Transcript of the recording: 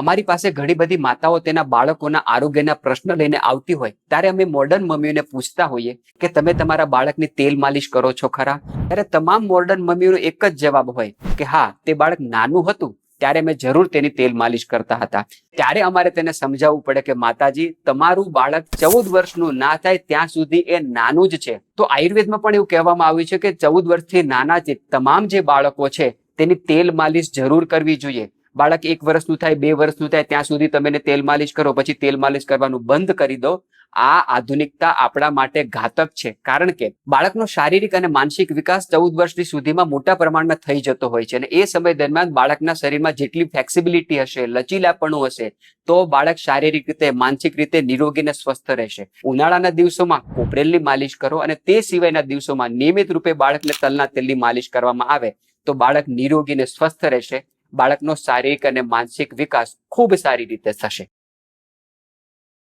અમારી પાસે ઘણી બધી માતાઓ તેના બાળકોના આરોગ્યના પ્રશ્ન લઈને આવતી હોય, ત્યારે અમે મોડર્ન મમ્મીઓને પૂછતા હોઈએ કે તમે તમારા બાળકની તેલ માલિશ કરો છો ખરા? ત્યારે તમામ મોડર્ન મમ્મીઓનો એક જ જવાબ હોય કે હા, તે બાળક નાનું હતું, ત્યારે અમે જરૂર તેની તેલ માલિશ કરતા હતા. ત્યારે અમારે તેને સમજાવવું પડે કે માતાજી, તમારું બાળક ચૌદ વર્ષનું ના થાય ત્યાં સુધી એ નાનું જ છે. તો આયુર્વેદમાં પણ એવું કહેવામાં આવ્યું છે કે ચૌદ વર્ષથી નાના જે તમામ જે બાળકો છે, તેની તેલ માલિશ જરૂર કરવી જોઈએ. બાળક એક વર્ષનું થાય, બે વર્ષનું થાય, ત્યાં સુધી તમે તેલ માલિશ કરો, પછી તેલ માલિશ કરવાનું બંધ કરી દો. આ આધુનિકતા આપણા માટે ઘાતક છે. કારણ કે બાળકનો શારીરિક અને માનસિક વિકાસ ચૌદ વર્ષની સુધીમાં મોટા પ્રમાણમાં થઈ જતો હોય છે અને એ સમય દરમિયાન બાળકના શરીરમાં જેટલી ફ્લેક્સિબિલિટી હશે, લચીલાપણું હશે, તો બાળક શારીરિક રીતે, માનસિક રીતે નિરોગી અને સ્વસ્થ રહેશે. ઉનાળાના દિવસોમાં કોપરેલની માલિશ કરો અને તે સિવાયના દિવસોમાં નિયમિત રૂપે બાળકને તલના તેલની માલિશ કરવામાં આવે, તો બાળક નિરોગી અને સ્વસ્થ રહેશે. બાળકનો શારીરિક અને માનસિક વિકાસ ખૂબ સારી રીતે થશે.